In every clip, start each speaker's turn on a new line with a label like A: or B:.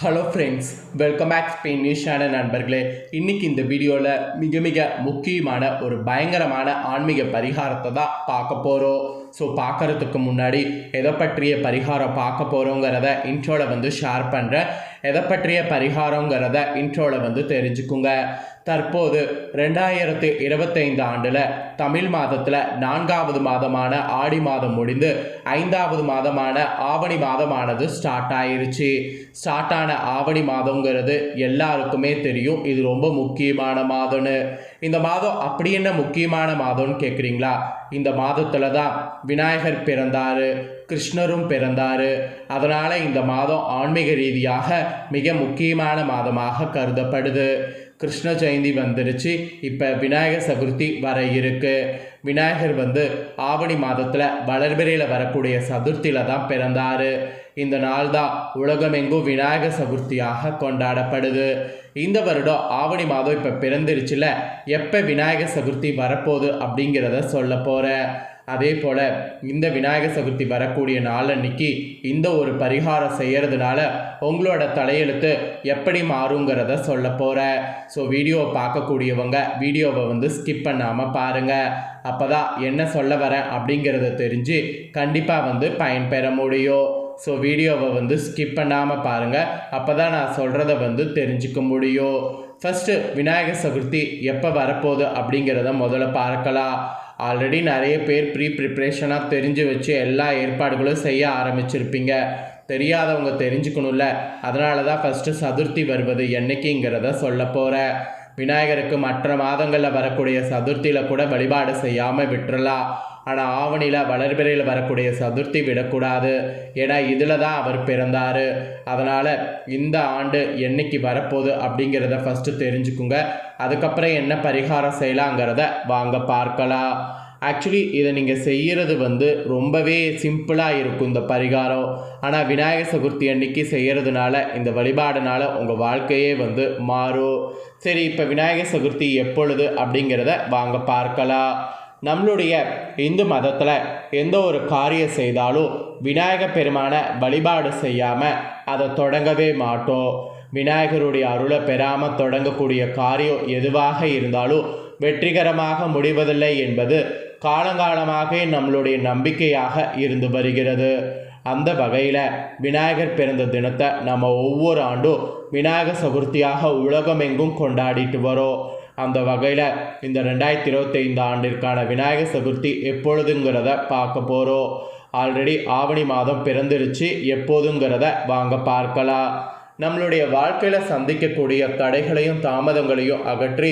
A: Hello friends welcome back Spain நியூஸான நண்பர்களே. இன்றைக்கி இந்த வீடியோவில் மிக மிக முக்கியமான ஒரு பயங்கரமான ஆன்மீக பரிகாரத்தை தான் பார்க்க போகிறோம் ஸோ பார்க்கறதுக்கு முன்னாடி எதை பற்றிய பரிகாரம் பார்க்க போகிறோங்கிறத இன்ட்ரோவில் வந்து ஷேர் பண்ணுறேன் எதை பற்றிய பரிகாரங்கிறத இன்ட்ரோவில் வந்து தெரிஞ்சுக்குங்க. தற்போது ரெண்டாயிரத்து இருபத்தைந்து ஆண்டில் தமிழ் மாதத்தில் நான்காவது மாதமான ஆடி மாதம் முடிந்து ஐந்தாவது மாதமான ஆவணி மாதமானது ஸ்டார்ட் ஆயிருச்சு. ஸ்டார்ட் ஆன ஆவணி மாதங்கிறது எல்லாருக்குமே தெரியும். இது ரொம்ப முக்கியமான மாதம்னு. இந்த மாதம் அப்படி என்ன முக்கியமான மாதம்னு கேட்குறீங்களா இந்த மாதத்தில் தான் விநாயகர் பிறந்தார் கிருஷ்ணரும் பிறந்தார். அதனால் இந்த மாதம் ஆன்மீக ரீதியாக மிக முக்கியமான மாதமாக கருதப்படுது. கிருஷ்ண ஜெயந்தி வந்துருச்சு. இப்போ விநாயகர் சதுர்த்தி வர இருக்கு. விநாயகர் வந்து ஆவணி மாதத்தில் வளர்பிறையில் வரக்கூடிய சதுர்த்தியில் தான் பிறந்தார். இந்த நாள் தான் உலகமெங்கும் விநாயகர் சதுர்த்தியாக கொண்டாடப்படுது. இந்த வருடம் ஆவணி மாதம் இப்போ பிறந்துருச்சுல. எப்போ விநாயகர் சதுர்த்தி வரப்போகுது அப்படிங்கிறத சொல்ல போகிறேன் அதே போல் இந்த விநாயகர் சதுர்த்தி வரக்கூடிய நாள் அன்னைக்கு இந்த ஒரு பரிகாரம் செய்கிறதுனால உங்களோட தலையெழுத்து எப்படி மாறுங்கிறத சொல்ல போகிறேன் ஸோ வீடியோவை பார்க்கக்கூடியவங்க வீடியோவை வந்து ஸ்கிப் பண்ணாமல் பாருங்கள் அப்போ தான் என்ன சொல்ல வரேன் அப்படிங்கிறத தெரிஞ்சு கண்டிப்பாக வந்து பயன்பெற முடியும். ஸோ வீடியோவை வந்து ஸ்கிப் பண்ணாமல் பாருங்கள் அப்போ தான் நான் சொல்கிறத வந்து தெரிஞ்சுக்க முடியும். ஃபஸ்ட்டு விநாயகர் சதுர்த்தி எப்போ வரப்போகுது அப்படிங்கிறத முதல்ல பார்க்கலாம். ஆல்ரெடி நிறைய பேர் ப்ரீ ப்ரிப்ரேஷனாக தெரிஞ்சு வச்சு எல்லா ஏற்பாடுகளும் செய்ய ஆரம்பிச்சிருப்பீங்க. தெரியாதவங்க தெரிஞ்சுக்கணும்ல. அதனால தான் ஃபஸ்ட்டு சதுர்த்தி வருவது என்னைக்குங்கிறத சொல்ல போகிறேன் விநாயகருக்கு மற்ற மாதங்களில் வரக்கூடிய சதுர்த்தியில் கூட வழிபாடு செய்யாமல் விட்டுறலாம் ஆனால் ஆவணியில் வளர்பிறையில் வரக்கூடிய சதுர்த்தி விடக்கூடாது. ஏன்னா இதில் தான் அவர் பிறந்தார். அதனால் இந்த ஆண்டு என்னைக்கு வரப்போகுது அப்படிங்கிறத ஃபஸ்ட்டு தெரிஞ்சுக்குங்க. அதுக்கப்புறம் என்ன பரிகாரம் செய்யலாங்கிறத வாங்க பார்க்கலாம். ஆக்சுவலி இதை நீங்கள் செய்கிறது வந்து ரொம்பவே சிம்பிளாக இருக்கும் இந்த பரிகாரம். ஆனால் விநாயகர் சதுர்த்தி அன்னைக்கு செய்கிறதுனால இந்த வழிபாடுனால உங்கள் வாழ்க்கையே வந்து மாறும். சரி இப்போ விநாயகர் சதுர்த்தி எப்பொழுது அப்படிங்கிறத வாங்க பார்க்கலாம். நம்மளுடைய இந்து மதத்தில் எந்த ஒரு காரியம் செய்தாலும் விநாயக பெருமானை வழிபாடு செய்யாமல் அதை தொடங்கவே மாட்டோம். விநாயகருடைய அருளை பெறாமல் தொடங்கக்கூடிய காரியம் எதுவாக இருந்தாலும் வெற்றிகரமாக முடிவதில்லை என்பது காலங்காலமாக நம்மளுடைய நம்பிக்கையாக இருந்து வருகிறது. அந்த வகையில் விநாயகர் பிறந்த தினத்தை நம்ம ஒவ்வொரு ஆண்டும் விநாயகர் சதுர்த்தியாக உலகமெங்கும் கொண்டாடிட்டு வரோம். அந்த வகையில் இந்த ரெண்டாயிரத்தி இருபத்தைந்து ஆண்டிற்கான விநாயகர் சதுர்த்தி எப்பொழுதுங்கிறத பார்க்க போகிறோம் ஆல்ரெடி ஆவணி மாதம் பிறந்துருச்சு எப்போதுங்கிறத வாங்க பார்க்கலாம். நம்மளுடைய வாழ்க்கையில் சந்திக்கக்கூடிய தடைகளையும் தாமதங்களையும் அகற்றி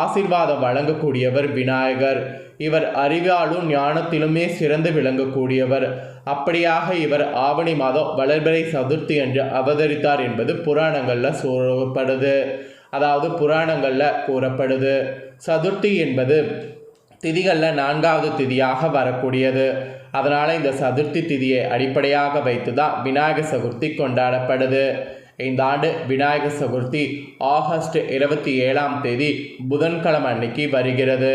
A: ஆசிர்வாதம் வழங்கக்கூடியவர் விநாயகர். இவர் அறிவாலும் ஞானத்திலுமே சிறந்து விளங்கக்கூடியவர். அப்படியாக இவர் ஆவணி மாதம் வளர்பிறை சதுர்த்தி என்று அவதரித்தார் என்பது புராணங்களில் சொல்லப்படுது. அதாவது புராணங்களில் கூறப்படுது. சதுர்த்தி என்பது திதிகளில் நான்காவது திதியாக வரக்கூடியது. அதனால் இந்த சதுர்த்தி திதியை அடிப்படையாக வைத்து தான் விநாயகர் சதுர்த்தி கொண்டாடப்படுது. இந்த ஆண்டு விநாயகர் சதுர்த்தி ஆகஸ்ட் இருபத்தி ஏழாம் தேதி புதன்கிழமை அன்னைக்கு வருகிறது.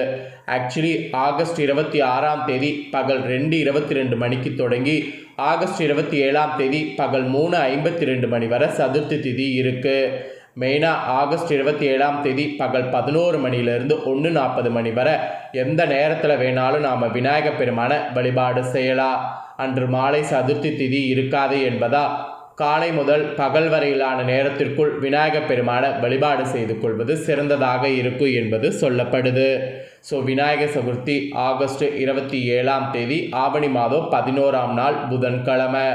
A: ஆக்சுவலி ஆகஸ்ட் இருபத்தி ஆறாம் தேதி பகல் ரெண்டு இருபத்தி ரெண்டு மணிக்கு தொடங்கி ஆகஸ்ட் இருபத்தி ஏழாம் தேதி பகல் மூணு ஐம்பத்தி ரெண்டு மணி வரை சதுர்த்தி திதி இருக்குது மெயினாக ஆகஸ்ட் இருபத்தி ஏழாம் தேதி பகல் பதினோரு மணியிலிருந்து ஒன்று நாற்பது மணி வரை எந்த நேரத்தில் வேணாலும் நாம் விநாயகப் பெருமான வழிபாடு செய்யலாம். அன்று மாலை சதுர்த்தி திதி இருக்காது என்பதால் காலை முதல் பகல் வரையிலான நேரத்திற்குள் விநாயகப் பெருமானை வழிபாடு செய்து கொள்வது சிறந்ததாக இருக்கும் என்பது சொல்லப்படுது. ஸோ விநாயகர் சதுர்த்தி ஆகஸ்ட் இருபத்தி ஏழாம் தேதி ஆவணி மாதம் பதினோராம் நாள் புதன்கிழமை.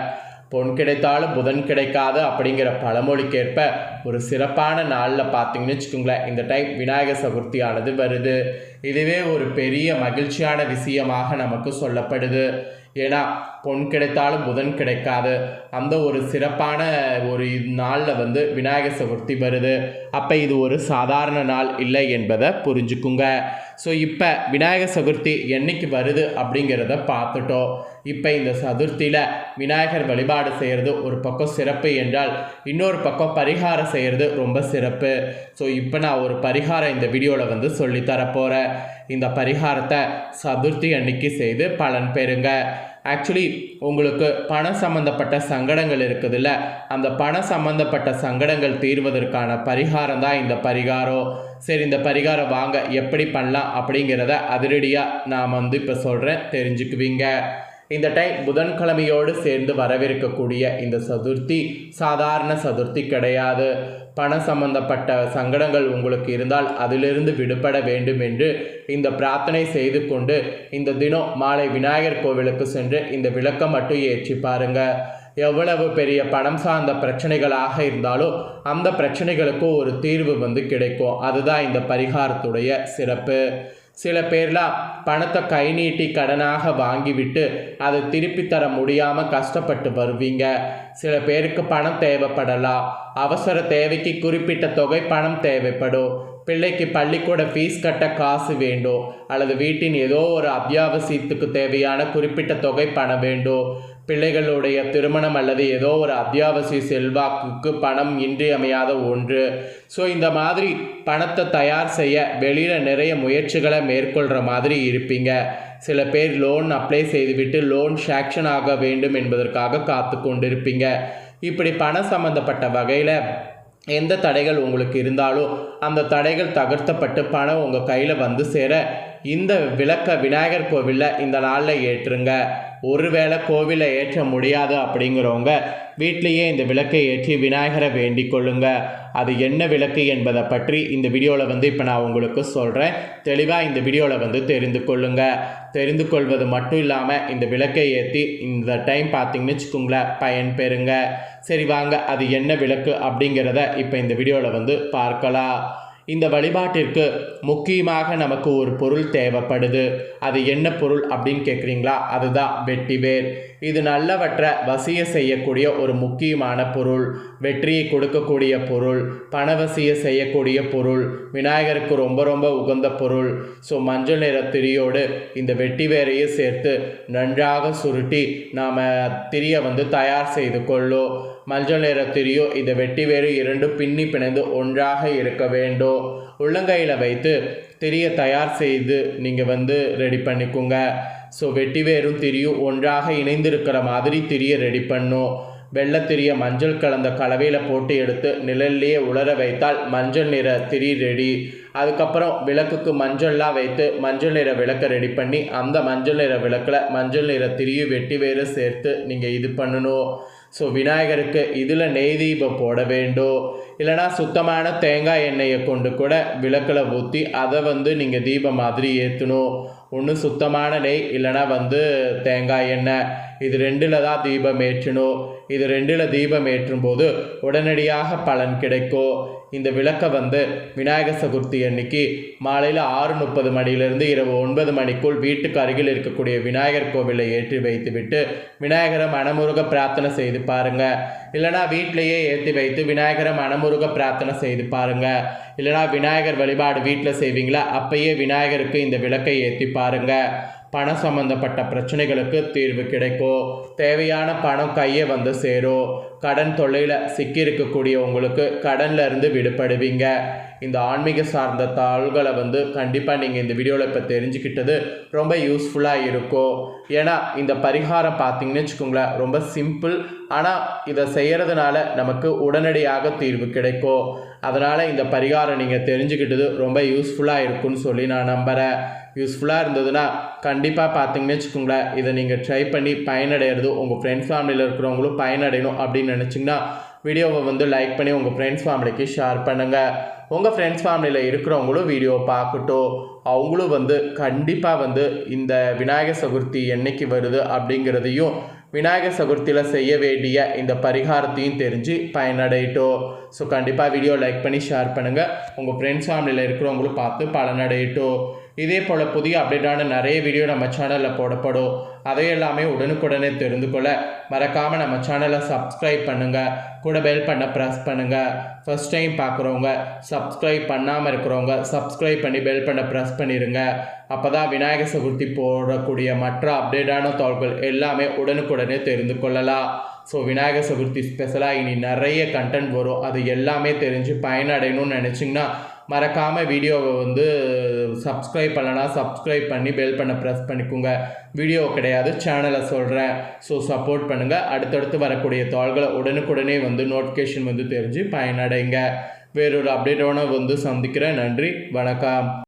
A: பொன் கிடைத்தாலும் புதன் கிடைக்காது அப்படிங்கிற பழமொழிக்கேற்ப ஒரு சிறப்பான நாளில் பார்த்தீங்கன்னு வச்சுக்கோங்களேன் இந்த டைம் விநாயகர் சதுர்த்தியானது வருது. இதுவே ஒரு பெரிய மகிழ்ச்சியான விஷயமாக நமக்கு சொல்லப்படுது. ஏன்னா பொன் கிடைத்தாலும் புதன் கிடைக்காது. அந்த ஒரு சிறப்பான ஒரு நாளில் வந்து விநாயகர் சதுர்த்தி வருது. அப்போ இது ஒரு சாதாரண நாள் இல்லை என்பதை புரிஞ்சுக்குங்க. ஸோ இப்போ விநாயகர் சதுர்த்தி என்னைக்கு வருது அப்படிங்கிறத பார்த்துட்டோம். இப்போ இந்த சதுர்த்தியில் விநாயகர் வழிபாடு செய்கிறது ஒரு பக்கம் சிறப்பு என்றால் இன்னொரு பக்கம் பரிகாரம் செய்கிறது ரொம்ப சிறப்பு. ஸோ இப்போ நான் ஒரு பரிகாரம் இந்த வீடியோவில் வந்து சொல்லித்தரப்போகிறேன் இந்த பரிகாரத்தை சதுர்த்தி அன்னைக்கு செய்து பலன் பெறுங்க. ஆக்சுவலி உங்களுக்கு பணம் சம்மந்தப்பட்ட சங்கடங்கள் இருக்குதுல்ல அந்த பணம் சம்மந்தப்பட்ட சங்கடங்கள் தீர்வதற்கான பரிகாரம் தான் இந்த பரிகாரம். சரி இந்த பரிகாரம் வாங்க எப்படி பண்ணலாம் அப்படிங்கிறத அதிரடியாக நான் வந்து இப்போ சொல்கிறேன் தெரிஞ்சுக்குவீங்க. இந்த டைம் புதன்கிழமையோடு சேர்ந்து வரவிருக்கக்கூடிய இந்த சதுர்த்தி சாதாரண சதுர்த்தி கிடையாது. பணம் சம்பந்தப்பட்ட சங்கடங்கள் உங்களுக்கு இருந்தால் அதிலிருந்து விடுபட வேண்டும் என்று இந்த பிரார்த்தனை செய்து கொண்டு இந்த தினம் மாலை விநாயகர் கோவிலுக்கு சென்று இந்த விளக்கம் மட்டும் ஏற்றி பாருங்க. எவ்வளவு பெரிய பணம் சார்ந்த பிரச்சனைகளாக இருந்தாலும் அந்த பிரச்சனைகளுக்கும் ஒரு தீர்வு வந்து கிடைக்கும். அதுதான் இந்த பரிகாரத்துடைய சிறப்பு. சில பேர்லாம் பணத்தை கை நீட்டி கடனாக வாங்கிவிட்டு அதை திருப்பி தர முடியாமல் கஷ்டப்பட்டு வருவீங்க. சில பேருக்கு பணம் தேவைப்படலாம் அவசர தேவைக்கு குறிப்பிட்ட தொகை பணம் தேவைப்படும் பிள்ளைக்கு பள்ளிக்கூட ஃபீஸ் கட்ட காசு வேண்டும். அல்லது வீட்டின் ஏதோ ஒரு அத்தியாவசியத்துக்கு தேவையான குறிப்பிட்ட தொகை பணம் வேண்டும். பிள்ளைகளுடைய திருமணம் அல்லது ஏதோ ஒரு அத்தியாவசிய செல்வாக்குக்கு பணம் இன்றியமையாத ஒன்று. ஸோ இந்த மாதிரி பணத்தை தயார் செய்ய வெளியில் நிறைய முயற்சிகளை மேற்கொள்கிற மாதிரி இருப்பீங்க. சில பேர் லோன் அப்ளை செய்துவிட்டு லோன் ஷாக்ஷன் ஆக வேண்டும் என்பதற்காக காத்து கொண்டிருப்பீங்க. இப்படி பணம் சம்மந்தப்பட்ட வகையில் எந்த தடைகள் உங்களுக்கு இருந்தாலும் அந்த தடைகள் தகர்த்தப்பட்டு பணம் உங்கள் கையில் வந்து சேர இந்த விளக்கை விநாயகர் கோவிலில் இந்த நாளில் ஏற்றுங்க. ஒருவேளை கோவிலை ஏற்ற முடியாது அப்படிங்கிறவங்க வீட்லேயே இந்த விளக்கை ஏற்றி விநாயகரை வேண்டிக் கொள்ளுங்க. அது என்ன விளக்கு என்பதை பற்றி இந்த வீடியோவில் வந்து இப்போ நான் உங்களுக்கு சொல்கிறேன் தெளிவாக இந்த வீடியோவில் வந்து தெரிந்து கொள்ளுங்க. தெரிந்து கொள்வது மட்டும் இல்லாமல் இந்த விளக்கை ஏற்றி இந்த டைம் பார்த்தீங்கன்னு வச்சுக்கோங்களேன் பயன் பெறுங்க. சரி வாங்க அது என்ன விளக்கு அப்படிங்கிறத இப்போ இந்த வீடியோவில் வந்து பார்க்கலாம். இந்த வழிபாட்டிற்கு முக்கியமாக நமக்கு ஒரு பொருள் தேவைப்படுது. அது என்ன பொருள் அப்படின்னு கேட்குறீங்களா? அதுதான் வெட்டிவேர் இது நல்லவற்றை வசிய செய்யக்கூடிய ஒரு முக்கியமான பொருள். வெற்றியை கொடுக்கக்கூடிய பொருள். பணவசிய செய்யக்கூடிய பொருள். விநாயகருக்கு ரொம்ப ரொம்ப உகந்த பொருள். ஸோ மஞ்சள் நிற திரியோடு இந்த வெட்டி வேரையும் சேர்த்து நன்றாக சுருட்டி நாம் திரியை வந்து தயார் செய்து கொள்ளும் மஞ்சள் நிறத்திரியோ திரியோ வெட்டி வேறு இரண்டு பின்னி பிணைந்து ஒன்றாக இருக்க வேண்டும் உள்ளங்கையில் வைத்து திரிய தயார் செய்து நீங்கள் வந்து ரெடி பண்ணிக்கோங்க. ஸோ வெட்டி வேரும் திரியும் ஒன்றாக இணைந்திருக்கிற மாதிரி திரியை ரெடி பண்ணும் வெள்ளத்திரிய மஞ்சள் கலந்த கலவையில் போட்டு எடுத்து நிழல்லையே உலர வைத்தால் மஞ்சள் நிற திரி ரெடி அதுக்கப்புறம் விளக்குக்கு மஞ்சள்லாம் வைத்து மஞ்சள் நிற விளக்கை ரெடி பண்ணி அந்த மஞ்சள் நிற விளக்கில் மஞ்சள் நிற திரியும் வெட்டி வேறு சேர்த்து நீங்கள் இது பண்ணணும். ஸோ விநாயகருக்கு இதில் நெய் தீபம் போட வேண்டும் இல்லைனா சுத்தமான தேங்காய் எண்ணெயை கொண்டு கூட விளக்கில் ஊற்றி அதை வந்து நீங்கள் தீபம் மாதிரி ஏற்றணும் ஒன்று சுத்தமான நெய் இல்லைனா வந்து தேங்காய் எண்ணெய். இது ரெண்டில் தான் தீபம் ஏற்றணும் இது ரெண்டில் தீபம் ஏற்றும் போது உடனடியாக பலன் கிடைக்கும் இந்த விளக்கை வந்து விநாயகர் சதுர்த்தி அன்னைக்கு மாலையில் ஆறு முப்பது மணியிலிருந்து இரவு ஒன்பது மணிக்குள் வீட்டுக்கு அருகில் இருக்கக்கூடிய விநாயகர் கோவிலை ஏற்றி வைத்துவிட்டு விநாயகரை மனமுருக பிரார்த்தனை செய்து பாருங்கள் இல்லைனா வீட்டிலையே ஏற்றி வைத்து விநாயகரை மனமுருக பிரார்த்தனை செய்து பாருங்கள் இல்லைனா விநாயகர் வழிபாடு வீட்டில் செய்வீங்களா? அப்பயே விநாயகருக்கு இந்த விளக்கை ஏற்றி பாருங்கள் பணம் சம்பந்தப்பட்ட பிரச்சனைகளுக்கு தீர்வு கிடைக்கும். தேவையான பணம் கையை வந்து சேரும். கடன் தொல்லையில் சிக்கியிருக்கக்கூடிய உங்களுக்கு கடன்ல இருந்து விடுபடுவீங்க. இந்த ஆன்மீக சார்ந்த தாள்களை வந்து கண்டிப்பாக நீங்கள் இந்த வீடியோவில் இப்போ தெரிஞ்சுக்கிட்டது ரொம்ப யூஸ்ஃபுல்லாக இருக்கும். ஏன்னா இந்த பரிகாரம் பார்த்தீங்கன்னு வச்சுக்கோங்களேன் ரொம்ப சிம்பிள் ஆனால் இதை செய்கிறதுனால நமக்கு உடனடியாக தீர்வு கிடைக்கும். அதனால் இந்த பரிகாரம் நீங்கள் தெரிஞ்சுக்கிட்டது ரொம்ப யூஸ்ஃபுல்லாக இருக்கும்னு சொல்லி நான் நம்புகிறேன் யூஸ்ஃபுல்லாக இருந்ததுன்னா கண்டிப்பாக பார்த்தீங்கன்னு வச்சுக்கோங்களேன் இதை நீங்கள் ட்ரை பண்ணி பயனடைகிறது உங்கள் ஃப்ரெண்ட்ஸ் ஃபேமிலியில் இருக்கிறவங்களும் பயனடையணும் அப்படின்னு நினச்சிங்கன்னா வீடியோவை வந்து லைக் பண்ணி உங்கள் ஃப்ரெண்ட்ஸ் ஃபேமிலிக்கு ஷேர் பண்ணுங்கள் உங்கள் ஃப்ரெண்ட்ஸ் ஃபேமிலியில் இருக்கிறவங்களும் வீடியோ பார்க்கட்டும். அவங்களும் வந்து கண்டிப்பாக வந்து இந்த விநாயகர் சதுர்த்தி என்னைக்கு வருது அப்படிங்கிறதையும் விநாயகர் சதுர்த்தியில் செய்ய வேண்டிய இந்த பரிகாரத்தையும் தெரிஞ்சு பயனடையட்டும். ஸோ கண்டிப்பாக வீடியோ லைக் பண்ணி ஷேர் பண்ணுங்கள் உங்கள் ஃப்ரெண்ட்ஸ் ஃபேமிலியில் இருக்கிறவங்களும் பார்த்து பலனடையட்டும். இதே போல் புதிய அப்டேட்டான நிறைய வீடியோ நம்ம சேனலில் போடப்படும். அதையெல்லாமே உடனுக்குடனே தெரிந்து கொள்ள மறக்காமல் நம்ம சேனலை சப்ஸ்கிரைப் பண்ணுங்கள் கூட பெல் பண்ண ப்ரெஸ் பண்ணுங்கள் ஃபஸ்ட் டைம் பார்க்குறவங்க சப்ஸ்கிரைப் பண்ணாமல் இருக்கிறவங்க சப்ஸ்கிரைப் பண்ணி பெல் பண்ண ப்ரெஸ் பண்ணிடுங்க அப்போ தான் விநாயகர் சதுர்த்தி போடக்கூடிய மற்ற அப்டேட்டான தகவல்கள் எல்லாமே உடனுக்குடனே தெரிந்து கொள்ளலாம். ஸோ விநாயகர் சதுர்த்தி ஸ்பெஷலாக இனி நிறைய கண்டென்ட் வரும். அது எல்லாமே தெரிஞ்சு பயனடையணும்னு நினச்சிங்கன்னா மறக்காமல் வீடியோவை வந்து சப்ஸ்கிரைப் பண்ணலாம் சப்ஸ்கிரைப் பண்ணி பெல் பண்ண ப்ரெஸ் பண்ணிக்கோங்க. வீடியோ கிடையாது சேனலை சொல்கிறேன் ஸோ சப்போர்ட் பண்ணுங்கள் அடுத்தடுத்து வரக்கூடிய தாள்களை உடனுக்குடனே வந்து நோட்டிஃபிகேஷன் வந்து தெரிஞ்சு பயனடைங்க. வேறொரு அப்டேட்டோட வந்து சந்திக்கிறேன். நன்றி வணக்கம்.